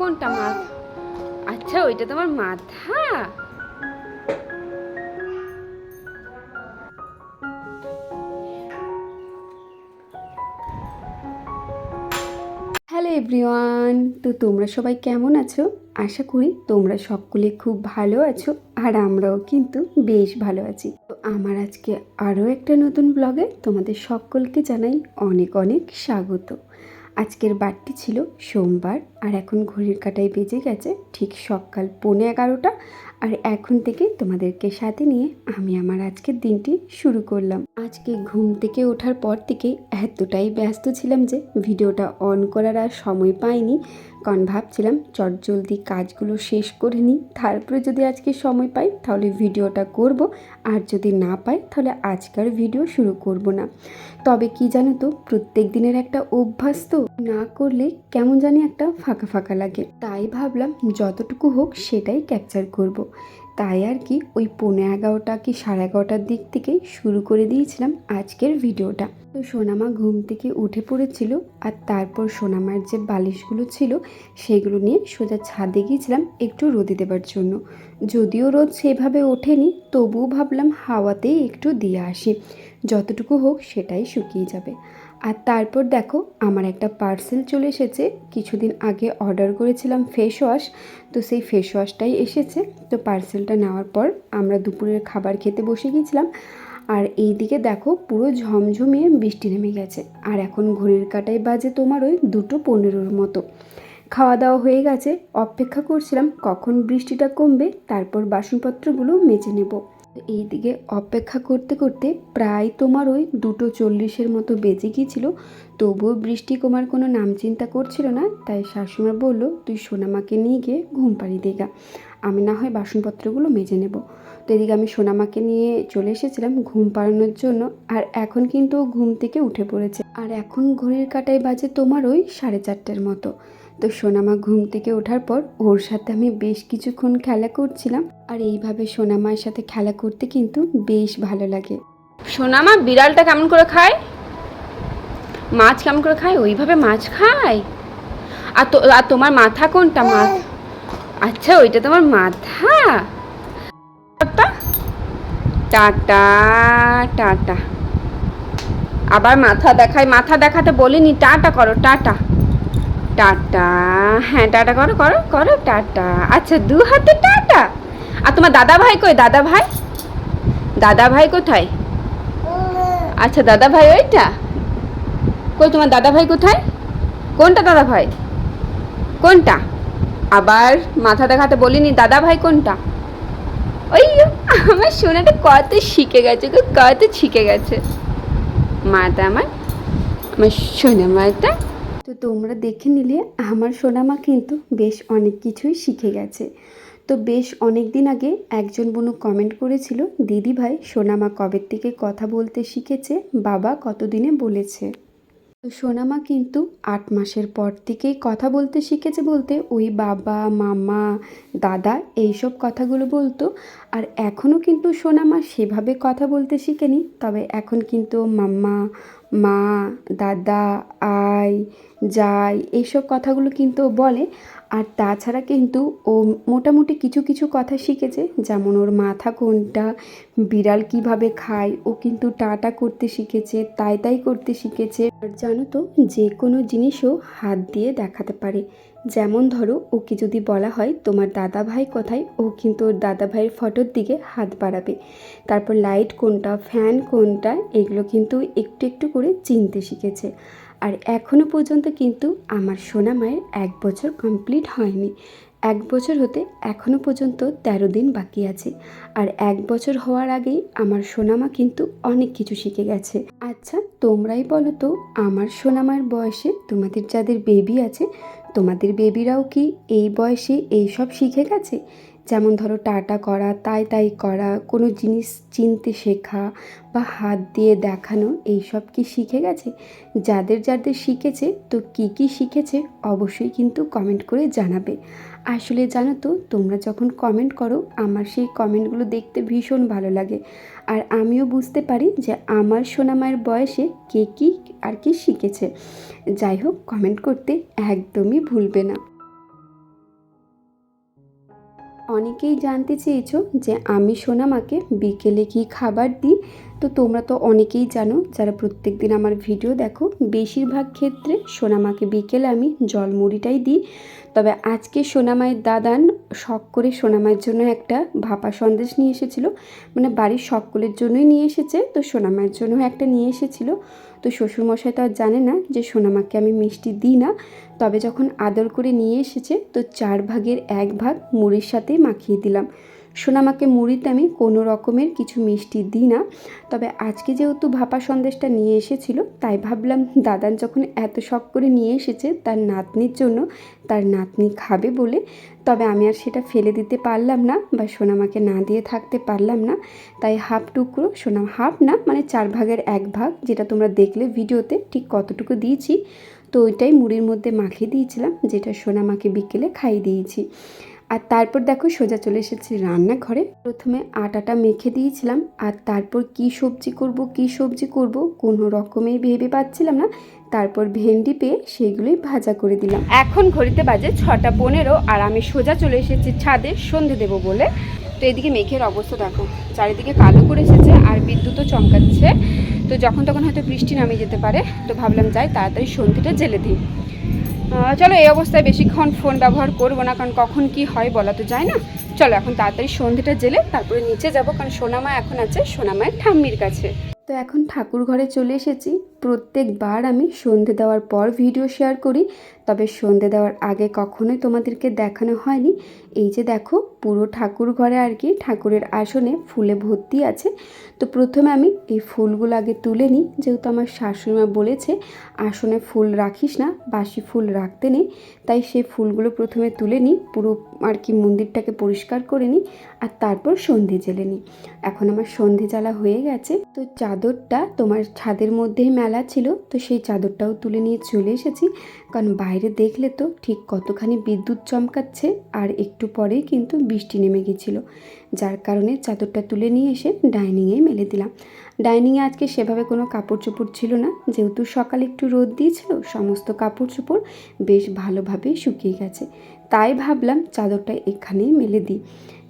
কোনটা মাথা আচ্ছা ওইটা তোমার মাথা? হ্যালো এভরিওয়ান তো তোমরা সবাই কেমন আছো? আশা করি তোমরা সকলে খুব ভালো আছো, আর আমরাও কিন্তু বেশ ভালো আছি। তো আমার আজকে আরও একটা নতুন ব্লগে তোমাদের সকলকে জানাই অনেক অনেক স্বাগত। আজকের বারটি ছিল সোমবার আর এখন ঘড়ির কাটায় বেজে গেছে ঠিক সকাল পৌনে এগারোটা। আর এখন থেকে তোমাদেরকে সাথে নিয়ে আমি আমার আজকের দিনটি শুরু করলাম। আজকে ঘুম থেকে ওঠার পর থেকে এতটাই ব্যস্ত ছিলাম যে ভিডিওটা অন করার আর সময় পাইনি। কারণ ভাবছিলাম চটজলদি কাজগুলো শেষ করে নিই। তারপরে যদি আজকে সময় পাই, তাহলে ভিডিওটা করব। আর যদি না পাই, তাহলে আজকার ভিডিও শুরু করব না। তবে কি জানো তো, প্রত্যেক দিনের একটা অভ্যাস তো। না করলে কেমন জানি একটা ফাঁকা ফাঁকা লাগে। তাই ভাবলাম, যতটুকু হোক সেটাই ক্যাপচার করব। তাই আর কি ওই পৌনে এগারোটা কি সাড়ে এগারোটার দিক থেকেই শুরু করে দিয়েছিলাম আজকের ভিডিওটা। তো সোনামা ঘুম থেকে উঠে পড়েছিল আর তারপর সোনামার যে বালিশগুলো ছিল সেগুলো নিয়ে সোজা ছাদে গিয়েছিলাম একটু রোদে দেবার জন্য। যদিও রোদ সেভাবে ওঠেনি, তবুও ভাবলাম হাওয়াতেই একটু দিয়ে আসি। যতটুকু হোক সেটাই শুকিয়ে যাবে। আর তারপর দেখো, আমার একটা পার্সেল চলে এসেছে। কিছুদিন আগে অর্ডার করেছিলাম ফেস ওয়াশ তো সেই ফেস ওয়াশটাই এসেছে। তো পার্সেলটা নেওয়ার পর আমরা দুপুরের খাবার খেতে বসে গিয়েছিলাম। আর এই দিকে দেখো, পুরো ঝমঝমিয়ে বৃষ্টি নেমে গেছে। আর এখন ঘড়ির কাটায় বাজে তোমার ওই দুটো পনেরোর মতো। খাওয়া দাওয়া হয়ে গেছে, অপেক্ষা করছিলাম কখন বৃষ্টিটা কমবে, তারপর বাসনপত্রগুলো মেজে নেব। এই দিকে অপেক্ষা করতে করতে প্রায় তোমার ওই দুটো চল্লিশের মতো বেজে গিয়েছিল। তবুও বৃষ্টি কমার কোনো নাম চিন্তা করছিল না, তাই শাশুমা বলল, তুই সোনামাকে নিয়ে গিয়ে ঘুম পাড়ি দেগা আমি না হয় বাসনপত্রগুলো মেজে নেব। তো এদিকে আমি সোনামাকে নিয়ে চলে এসেছিলাম ঘুম পাড়ানোর জন্য, আর এখন কিন্তু ঘুম থেকে উঠে পড়েছে। আর এখন ঘড়ির কাটায় বাজে তোমার ওই সাড়ে চারটের মতো। তো সোনামা ঘুম থেকে ওঠার পর ওর সাথে আমি বেশ কিছুক্ষণ খেলা করছিলাম। আর এইভাবে সোনামার সাথে খেলা করতে কিন্তু বেশ ভালো লাগে। সোনামা, বিড়ালটা কেমন করে খায়? মাছ কেমন করে খায়? ওইভাবে মাছ খায়? আর তো, আর তোমার মাথা কোনটা? মাছ আচ্ছা ওইটা তোমার মাথা? Tata tata. আবার মাথা দেখায়, মাথা দেখাতে বলিনি। টাটা করো, টাটা। টাটা। হ্যাঁ টাটা করো করো করো, টাটা। আচ্ছা দু হাতে টাটা। আর তোমার দাদা ভাই কই? দাদা ভাই দাদা ভাই কোথায়? আচ্ছা দাদা ভাই ওইটা? কই তোমার দাদা ভাই কোথায়? কোনটা দাদা ভাই কোনটা? আবার মাথা দেখাতে বলিনি দাদা ভাই কোনটা? ওই আমার সোনাটা কত শিখে গেছে কত শিখে গেছে। মাটা আমার আমার সোনা মাটা তোমরা দেখে নিলে আমার সোনামা কিন্তু বেশ অনেক কিছুই শিখে গেছে। তো বেশ অনেক দিন আগে একজন বনু কমেন্ট করেছিল, দিদি ভাই, সোনামা কবে থেকে কথা বলতে শিখেছে? বাবা কতদিনে বলেছে? তো সোনামা কিন্তু আট মাসের পর থেকেই কথা বলতে শিখেছে বলতে ওই বাবা, মামা, দাদা এইসব কথাগুলো বলতো। আর এখনও কিন্তু সোনামা সেভাবে কথা বলতে শিখেনি, তবে এখন কিন্তু মাম্মা, মা, দাদা, আই, যাই এইসব কথাগুলো কিন্তু বলে। আর তাছাড়া কিন্তু ও মোটামুটি কিছু কিছু কথা শিখেছে, যেমন ওর মাথা কোনটা, বিড়াল কীভাবে খায়, ও কিন্তু টাটা করতে শিখেছে, তাই তাই করতে শিখেছে। আর জানো তো, যে কোনো জিনিসও হাত দিয়ে দেখাতে পারে। যেমন ধরো, ওকে যদি বলা হয়, তোমার দাদা ভাই কোথায়? ও কিন্তু ওর দাদা ভাইয়ের ফটোর দিকে হাত বাড়াবে। তারপর লাইট কোনটা, ফ্যান কোনটা, এগুলো কিন্তু একটু একটু করে চিনতে শিখেছে। আর এখনও পর্যন্ত কিন্তু আমার সোনা মায়ের এক বছর কমপ্লিট হয়নি। এক বছর হতে এখনও পর্যন্ত তেরো দিন বাকি আছে। আর এক বছর হওয়ার আগেই আমার সোনামা কিন্তু অনেক কিছু শিখে গেছে। আচ্ছা তোমরাই বলো তো, আমার সোনামার বয়সে তোমাদের যাদের বেবি আছে তোমাদের বেবিরাও কি এই বয়সে এই সব শিখে গেছে? যেমন ধরো টাটা করা, তাই তাই করা, কোনো জিনিস চিনতে শেখা বা হাত দিয়ে দেখানো এই সব কি শিখে গেছে? যাদের যাদের শিখেছে, তো কি কি শিখেছে, অবশ্যই কিন্তু কমেন্ট করে জানাবে। আসলে জানো তো, তোমরা যখন কমেন্ট করো, আমার সেই কমেন্টগুলো দেখতে ভীষণ ভালো লাগে। আর আমিও বুঝতে পারি যে আমার সোনামায়ের বয়সে কে কী আর কি শিখেছে। যাই হোক কমেন্ট করতে একদমই ভুলবে না। অনেকেই জানতে চেয়েছো যে আমি সোনামাকে বিকেলে কি খাবার দিই? তো তোমরা তো অনেকেই জানো, যারা প্রত্যেক দিন আমার ভিডিও দেখো, বেশিরভাগ ক্ষেত্রে সোনামাকে বিকেলে আমি জলমুড়িটাই দিই। তবে আজকে সোনামায়ের দাদান শখ করে সোনামায়ের জন্য একটা ভাপা সন্দেশ নিয়ে এসেছিল। মানে বাড়ির সকলের জন্যই নিয়ে এসেছে, তো সোনামায়ের জন্য একটা নিয়ে এসেছিল। তো শ্বশুরমশাই তো আর জানে না যে সোনামাকে আমি মিষ্টি দিই না। তবে যখন আদর করে নিয়ে এসেছে, তো চার ভাগের এক ভাগ মুড়ির সাথে মাখিয়ে দিলাম। সোনামাকে মুড়িতে আমি কোনো রকমের কিছু মিষ্টি দিই না। তবে আজকে যেহেতু ভাপা সন্দেশটা নিয়ে এসেছিল, তাই ভাবলাম দাদান যখন এত শখ করে নিয়ে এসেছে তার নাতনির জন্য তার নাতনি খাবে বলে। তবে আমি আর সেটা ফেলে দিতে পারলাম না বা সোনামাকে না দিয়ে থাকতে পারলাম না। তাই হাফ টুকরো সোনাম হাফ না মানে চার ভাগের এক ভাগ, যেটা তোমরা দেখলে ভিডিওতে ঠিক কতটুকু দিয়েছি, তো ওইটাই মুড়ির মধ্যে মাখিয়ে দিয়েছিলাম, যেটা সোনামাকে বিকেলে খাইয়ে দিয়েছি। আর তারপর দেখো সোজা চলে এসেছি রান্নাঘরে। প্রথমে আটাটা মেখে দিয়েছিলাম, আর তারপর কি সবজি করব, কি সবজি করব, কোনো রকমেই ভেবে পাচ্ছিলাম না। তারপর ভেন্ডি পেয়ে সেগুলোই ভাজা করে দিলাম। এখন ঘড়িতে বাজে ছটা পনেরো, আর আমি সোজা চলে এসেছি ছাদে সন্ধে দেবো বলে। তো এদিকে মেঘের অবস্থা দেখো, চারিদিকে কালো করে এসেছে আর বিদ্যুৎও চমকাচ্ছে। তো যখন তখন হয়তো বৃষ্টি নামিয়ে যেতে পারে, তো ভাবলাম যাই তাড়াতাড়ি সন্ধ্যেটা জেলে দিই। চলো এই অবস্থায় বেশিক্ষণ ফোন ব্যবহার করব না, কারণ কখন কি হয় বলা তো যায় না। চলো এখন তাড়াতাড়ি সন্ধ্যেটা জেলে তারপরে নিচে যাব, কারণ সোনামা এখন আছে, সোনামায়ের ঠাম্মির কাছে। তো এখন ঠাকুর ঘরে চলে এসেছি। প্রত্যেকবার আমি সন্ধে দেওয়ার পর ভিডিও শেয়ার করি, তবে সন্ধে দেওয়ার আগে কখনোই তোমাদেরকে দেখানো হয়নি। এই যে দেখো, পুরো ঠাকুর ঘরে আর কি ঠাকুরের আসনে ফুলে ভর্তি আছে। তো প্রথমে আমি এই ফুলগুলো আগে তুলে নিই। যেহেতু আমার শাশুড়িমা বলেছে, আসনে ফুল রাখিস না, বাসি ফুল রাখতে নেই। তাই সেই ফুলগুলো প্রথমে তুলে নিই, পুরো আর কি মন্দিরটাকে পরিষ্কার করে নিই, আর তারপর সন্ধে জেলে নিই। এখন আমার সন্ধে জ্বালা হয়ে গেছে। তো চাদরটা তোমার ছাদের মধ্যেই মেলা ছিল, তো সেই চাদরটাও তুলে নিয়ে চলে এসেছি। কারণ বাইরে দেখলে তো ঠিক কতখানি বিদ্যুৎ চমকাচ্ছে আর একটু পরেই কিন্তু বৃষ্টি নেমে গেছিল। যার কারণে চাদরটা তুলে নিয়ে এসে ডাইনিংয়ে মেলে দিলাম। ডাইনিংয়ে আজকে সেভাবে কোনো কাপড় চোপড় ছিল না। যেহেতু সকালে একটু রোদ দিয়েছিল, সমস্ত কাপড় চোপড় বেশ ভালোভাবেই শুকিয়ে গেছে। তাই ভাবলাম চাদরটা এখানেই মেলে দিই।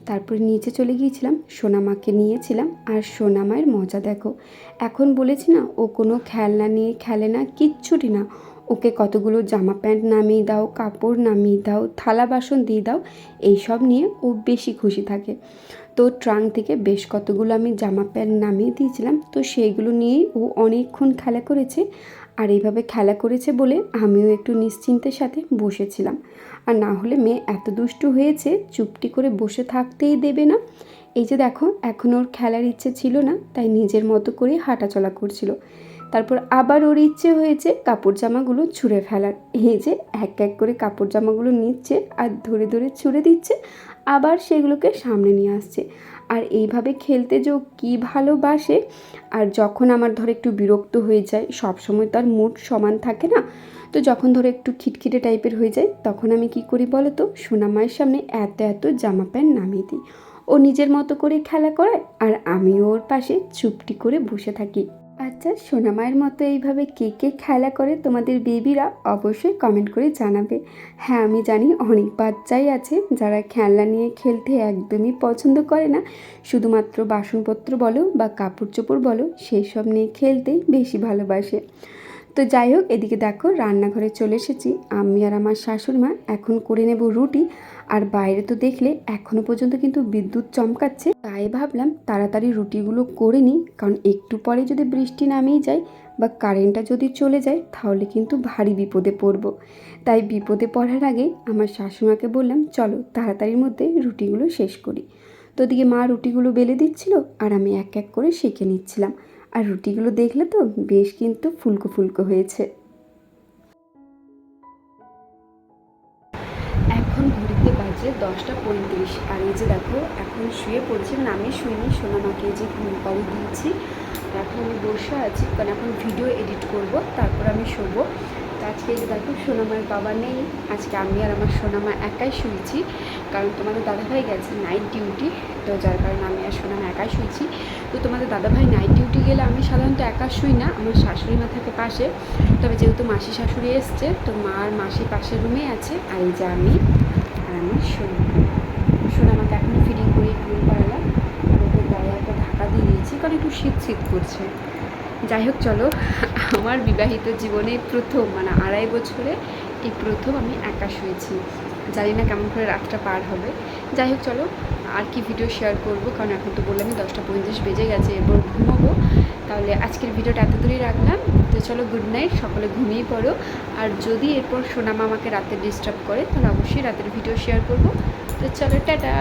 তারপরে নিচে চলে গিয়েছিলাম, সোনামাকে নিয়েছিলাম। আর সোনামায়ের মজা দেখো, এখন বলেছি না, ও কোনো খেলনা নিয়ে খেলে না, কিচ্ছুটি না। ওকে কতগুলো জামা প্যান্ট নামিয়ে দাও, কাপড় নামিয়ে দাও, থালা বাসন দিয়ে দাও, এইসব নিয়ে ও বেশি খুশি থাকে। তো ট্রাঙ্ক থেকে বেশ কতগুলো আমি জামা প্যান্ট নামিয়ে দিয়েছিলাম। তো সেইগুলো নিয়েই ও অনেকক্ষণ খেলা করেছে। আর এইভাবে খেলা করেছে বলে আমিও একটু নিশ্চিন্তের সাথে বসেছিলাম। আর না হলে মেয়ে এত দুষ্টু হয়েছে, চুপটি করে বসে থাকতেই দেবে না। এই যে দেখো, এখন ওর খেলার ইচ্ছে ছিল না, তাই নিজের মতো করে হাঁটাচলা করছিল। তারপর আবার ওর ইচ্ছে হয়েছে কাপড় জামাগুলো ছুঁড়ে ফেলার। এই যে এক এক করে কাপড় জামাগুলো নিচ্ছে আর ধরে ধরে ছুঁড়ে দিচ্ছে, আবার সেগুলোকে সামনে নিয়ে আসছে। আর এইভাবে খেলতে যে কী ভালোবাসে, আর যখন আমার ধর একটু বিরক্ত হয়ে যায় সব সময় তার মুড সমান থাকে না, তো যখন ধরো একটু খিটখিটে টাইপের হয়ে যায়, তখন আমি কি করি বলো তো সোনামায়ের সামনে এত এত জামা প্যান্ট নামিয়ে দিই। ও নিজের মতো করে খেলা করায়, আর আমিও ওর পাশে চুপটি করে বসে থাকি। আচ্ছা সোনামায়ের মতো এইভাবে কে কে খেলা করে তোমাদের বেবিরা অবশ্যই কমেন্ট করে জানাবে। হ্যাঁ আমি জানি অনেক বাচ্চাই আছে যারা খেলনা নিয়ে খেলতে একদমই পছন্দ করে না। শুধুমাত্র বাসনপত্র বলো বা কাপড় চোপড় বলো সেই সব নিয়ে খেলতেই বেশি ভালোবাসে। তো যাই হোক, এদিকে দেখো রান্নাঘরে চলে এসেছি। আমি আর আমার শাশুড়ি মা এখন করে নেব রুটি। আর বাইরে তো দেখলে এখনও পর্যন্ত কিন্তু বিদ্যুৎ চমকাচ্ছে। তাই ভাবলাম তাড়াতাড়ি রুটিগুলো করে নিই। কারণ একটু পরে যদি বৃষ্টি নামিয়ে যায় বা কারেন্টটা যদি চলে যায়, তাহলে কিন্তু ভারী বিপদে পড়ব। তাই বিপদে পড়ার আগে আমার শাশুড়িমাকে বললাম, চলো তাড়াতাড়ির মধ্যে রুটিগুলো শেষ করি। তো ওদিকে মা রুটিগুলো বেলে দিচ্ছিল আর আমি এক এক করে সেঁকে নিচ্ছিলাম। আর রুটিগুলো দেখলে তো বেশ কিন্তু ফুলকো ফুলকো হয়েছে। এখন ঘড়িতে বাজে দশটা পঁয়ত্রিশ আর এই যে দেখো, এখন শুয়ে পড়ছি মানে আমি শুইনি সোনামাকে যে ঘুম পাড়ি দিয়েছি। এখন আমি বসে আছি, কারণ এখন ভিডিও এডিট করব, তারপর আমি শোবো। আজকে দেখো, সোনামার বাবা নেই। আজকে আমি আর আমার সোনামা একাই শুয়েছি। কারণ তোমাদের দাদাভাই গেছে নাইট ডিউটি তো যার কারণে আমি আর সোনামা একাই শুয়েছি। তো তোমাদের দাদাভাই নাইট ডিউটি গেলে আমি সাধারণত একা শুই না, আমার শাশুড়ি মা থাকে পাশে। তবে যেহেতু মাসি শাশুড়ি এসছে, তো মা আর মাসি পাশের রুমে আছে, আর এই যে আমি আর আমার সোনামা। সোনামাকে এখনও ফিডিং করে ঘুম পাড়ালাম। ওকে গায়ে একটা ঢাকা দিয়ে দিয়েছি, কারণ একটু শীত শীত করছে। যাই হোক, চলো। আমার বিবাহিত জীবনে প্রথম মানে আড়াই বছরে এই প্রথম আমি একা শুয়েছি জানি না কেমন করে রাতটা পার হবে। যাই হোক, চলো। আর কি ভিডিও শেয়ার করব? কারণ এখন তো বললাম দশটা পঁয়ত্রিশ বেজে গেছে এরপর ঘুমাবো। তাহলে আজকের ভিডিওটা এত দূরেই রাখলাম। তো চলো গুড নাইট সকলে ঘুমিয়ে পড়ো। আর যদি এরপর সোনামা আমাকে রাতে ডিস্টার্ব করে, তাহলে অবশ্যই রাতের ভিডিও শেয়ার করব। তো চলো, টাটা!